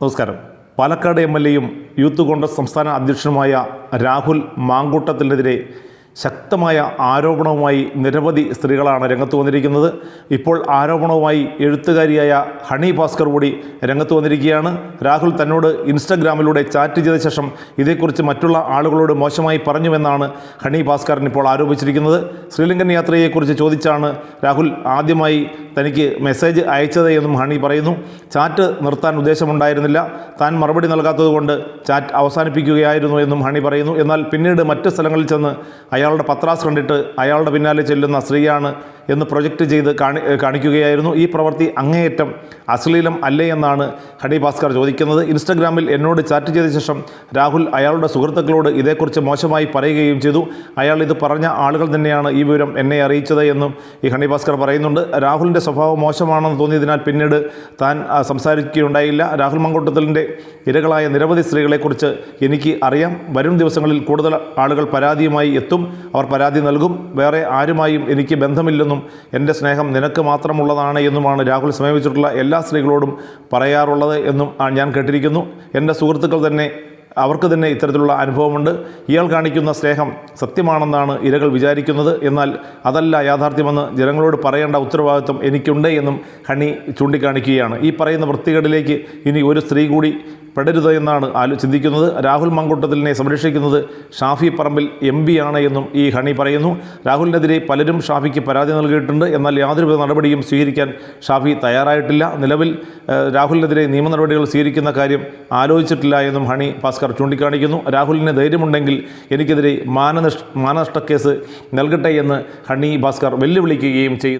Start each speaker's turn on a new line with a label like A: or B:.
A: നമസ്കാരം. Palakkad M L എയും youth Congress സംസ്ഥാന അധ്യക്ഷനുമായ രാഹുൽ മാങ്കൂട്ടത്തിനെതിരെ ശക്തമായ ആരോപണവുമായി നിരവധി സ്ത്രീകളാണ് രംഗത്ത് വന്നിരിക്കുന്നത്. ഇപ്പോൾ ആരോപണവുമായി എഴുത്തുകാരിയായ ഹണി ഭാസ്കർ കൂടി രംഗത്ത് വന്നിരിക്കുകയാണ്. രാഹുൽ തന്നോട് ഇൻസ്റ്റഗ്രാമിലൂടെ ചാറ്റ് ചെയ്ത ശേഷം ഇതേക്കുറിച്ച് മറ്റുള്ള ആളുകളോട് മോശമായി പറഞ്ഞുവെന്നാണ് ഹണി ഭാസ്കറിന് ഇപ്പോൾ ആരോപിച്ചിരിക്കുന്നത്. ശ്രീലങ്കൻ യാത്രയെക്കുറിച്ച് ചോദിച്ചാണ് രാഹുൽ ആദ്യമായി തനിക്ക് മെസ്സേജ് അയച്ചത് എന്നും ഹണി പറയുന്നു. ചാറ്റ് നിർത്താൻ ഉദ്ദേശമുണ്ടായിരുന്നില്ല. താൻ മറുപടി നൽകാത്തതുകൊണ്ട് ചാറ്റ് അവസാനിപ്പിക്കുകയായിരുന്നു എന്നും ഹണി പറയുന്നു. എന്നാൽ പിന്നീട് മറ്റ് സ്ഥലങ്ങളിൽ ചെന്ന് അയാളുടെ പത്രാസ് കണ്ടിട്ട് അയാളുടെ പിന്നാലെ ചെല്ലുന്ന സ്ത്രീയാണ് എന്ന് പ്രൊജക്റ്റ് ചെയ്ത് കാണി കാണിക്കുകയായിരുന്നു. ഈ പ്രവൃത്തി അങ്ങേയറ്റം അശ്ലീലം അല്ലേ എന്നാണ് ഹണി ഭാസ്കർ ചോദിക്കുന്നത്. ഇൻസ്റ്റഗ്രാമിൽ എന്നോട് ചാറ്റ് ചെയ്ത ശേഷം രാഹുൽ അയാളുടെ സുഹൃത്തുക്കളോട് ഇതേക്കുറിച്ച് മോശമായി പറയുകയും ചെയ്തു. അയാൾ ഇത് പറഞ്ഞ ആളുകൾ തന്നെയാണ് ഈ വിവരം എന്നെ അറിയിച്ചത് എന്നും ഈ ഹണി ഭാസ്കർ പറയുന്നുണ്ട്. രാഹുലിന്റെ സ്വഭാവം മോശമാണെന്ന് തോന്നിയതിനാൽ പിന്നീട് താൻ സംസാരിക്കുകയുണ്ടായില്ല. രാഹുൽ മങ്കോട്ടത്തലിന്റെ ഇരകളായ നിരവധി സ്ത്രീകളെക്കുറിച്ച് എനിക്ക് അറിയാം. വരും ദിവസങ്ങളിൽ കൂടുതൽ ആളുകൾ പരാതിയുമായി എത്തും. അവർ പരാതി നൽകും. വേറെ ആരുമായും എനിക്ക് ബന്ധമില്ലെന്നും എന്റെ സ്നേഹം നിനക്ക് മാത്രമുള്ളതാണ് എന്നുമാണ് രാഹുൽ സമീപിച്ചിട്ടുള്ള എല്ലാ സ്ത്രീകളോടും പറയാറുള്ളത് എന്നും ഞാൻ കേട്ടിരിക്കുന്നു. എന്റെ സുഹൃത്തുക്കൾ തന്നെ അവർക്ക് തന്നെ ഇത്തരത്തിലുള്ള അനുഭവമുണ്ട്. ഇയാൾ കാണിക്കുന്ന സ്നേഹം സത്യമാണെന്നാണ് ഇരകൾ വിചാരിക്കുന്നത്. എന്നാൽ അതല്ല യാഥാർത്ഥ്യമെന്ന് ജനങ്ങളോട് പറയേണ്ട ഉത്തരവാദിത്വം എനിക്കുണ്ട് എന്നും ഹണി ചൂണ്ടിക്കാണിക്കുകയാണ്. ഈ പറയുന്ന വൃത്തികേടിലേക്ക് ഇനി ഒരു സ്ത്രീ കൂടി പെടരുത് എന്നാണ് ആലോ ചിന്തിക്കുന്നത്. രാഹുൽ മങ്കുട്ടത്തിലിനെ സംരക്ഷിക്കുന്നത് ഷാഫി പറമ്പിൽ എം ആണ് എന്നും ഈ ഹണി പറയുന്നു. രാഹുലിനെതിരെ പലരും ഷാഫിക്ക് പരാതി നൽകിയിട്ടുണ്ട്. എന്നാൽ യാതൊരുവിധ നടപടിയും സ്വീകരിക്കാൻ ഷാഫി തയ്യാറായിട്ടില്ല. നിലവിൽ രാഹുലിനെതിരെ നിയമ നടപടികൾ സ്വീകരിക്കുന്ന കാര്യം ആലോചിച്ചിട്ടില്ല എന്നും ഹണി ഭാസ്കർ ചൂണ്ടിക്കാണിക്കുന്നു. രാഹുലിന് ധൈര്യമുണ്ടെങ്കിൽ എനിക്കെതിരെ മാനനഷ്ട മാനനഷ്ട കേസ് നൽകട്ടെ എന്ന് ഹണി ഭാസ്കർ വെല്ലുവിളിക്കുകയും ചെയ്തു.